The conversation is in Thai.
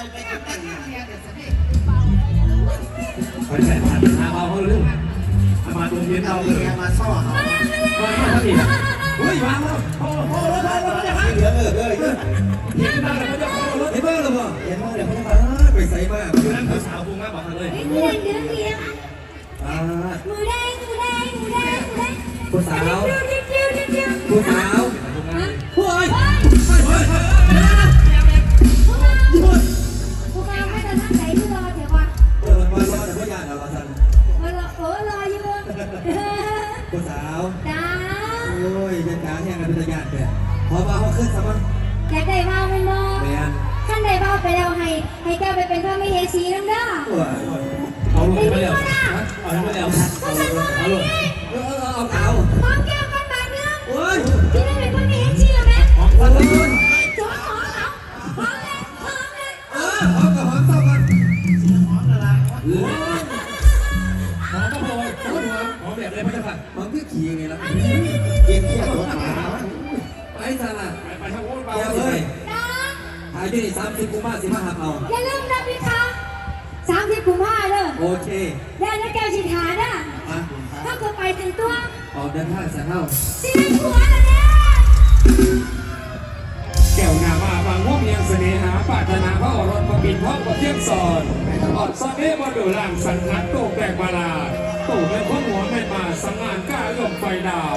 ไปไปกันกันเมียเดี๋ยวสิไปใส่ผ่านทางเราเขาเรื่องอามาตรงเย็นเอาเราเมีเลยยมาซ่อเขามามาที่นี่เฮ้ยวางแล้วโอ้โหรถไฟรถไฟจะพังเหลือเออเออเออยิงมาแล้วจะพังรถไอ้บ้าหรือเปล่าเห็นว่าเดี๋ยวเขาจะมาไปใส่มากอยู่นั่นสาวพุงมาบอกเลยเฮ้ยมือแดงเดือดเดียวอ่ามือแดงมือแดงมือแดงมือแดงผู้สาว ให้ให้เจ้าไปเป็นพระมเหสีน้ำเด้อโอ้ยเอาลงไปแล้วเอาลงไปแล้วเพราะฉะนั้นเอาลงเออเออเอาเอาหอมแก้มกันบาดเรื่องโอ้ยที่ได้เป็นพระมเหสีแล้วไหมของโอ้พันยจอดหอมเอาหอมเลยหอมเลยเออหอมกับหอมเศร้ากันของก็พอของแบบเลยพระเจ้าค่ะหอมที่ขี่ไงล่ะ อายุนี่สามสิบกุมภาสิมหาหัเขาอย่าลืมนะพี่คะสามสิบกุมภาเด้อโอเคอย่าแล้วแกชิขาด้ะอะก็คืไปถึงตัวออกเดินทางสะเท่าสี่หัวแล้วเนี่ยแก้วนามาบางงบเนียงเสน่หาปาถนาพระอรรถปินพ่อประเที่ยงสอนอดสัะเนบดูล่างสันนัดโตแปลกบาลาตู่เป็นคนหัวไม่มาสังงานกล้าลมไฟดาว